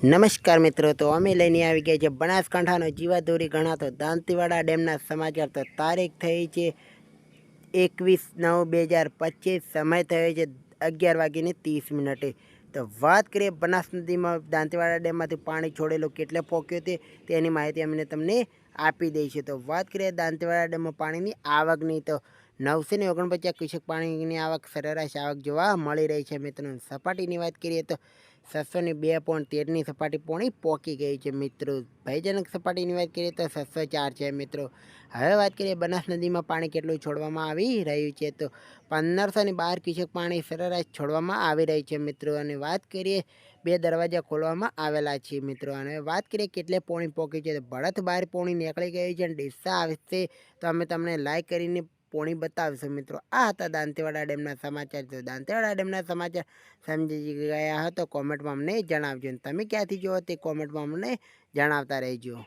નમસ્કાર મિત્રો, તો અમે લઈને આવી ગયા છે બનાસકાંઠાનો જીવાદોરી ગણાતો દાંતીવાડા ડેમના સમાચાર. તો તારીખ થઈ છે એકવીસ નવ બે હજાર પચીસ, સમય થયો છે અગિયાર વાગીને ત્રીસ મિનિટે. તો વાત કરીએ બનાસ નદીમાં દાંતીવાડા ડેમમાંથી પાણી છોડેલું કેટલે પોક્યું તે, તેની માહિતી અમને તમને આપી દઈશું. તો વાત કરીએ દાંતીવાડા ડેમમાં પાણીની આવકની, તો નવસો ને ઓગણપચાસ ક્યુસેક પાણીની આવક સરેરાશ આવક જોવા મળી રહી છે. મિત્રો સપાટીની વાત કરીએ તો છસો ને બે પોઈન્ટ તેરની સપાટી પોણી પોકી ગઈ છે મિત્રો. ભયજનક સપાટીની વાત કરીએ તો છસો ચાર છે મિત્રો. હવે વાત કરીએ બનાસ નદીમાં પાણી કેટલું છોડવામાં આવી રહ્યું છે તો પંદરસો ને બાર ક્યુસેક પાણી સરેરાશ છોડવામાં આવી રહી છે મિત્રો. અને વાત કરીએ બે દરવાજા ખોલવામાં આવેલા છે મિત્રો. અને વાત કરીએ કેટલે પોણી પોકી છે તો બળદ બહાર પોણી નીકળી ગયું છે અને ડિસ્સા આવશે તો અમે તમને લાઈક કરીને પોણી બતાવશું મિત્રો. આ હતા દાંતેવાડા ડેમના સમાચાર. તો દાંતેવાડા ડેમના સમાચાર સમજી ગયા હતો કોમેન્ટમાં અમને જણાવજો. તમે ક્યાંથી જુઓ તે કોમેન્ટમાં અમને જણાવતા રહેજો.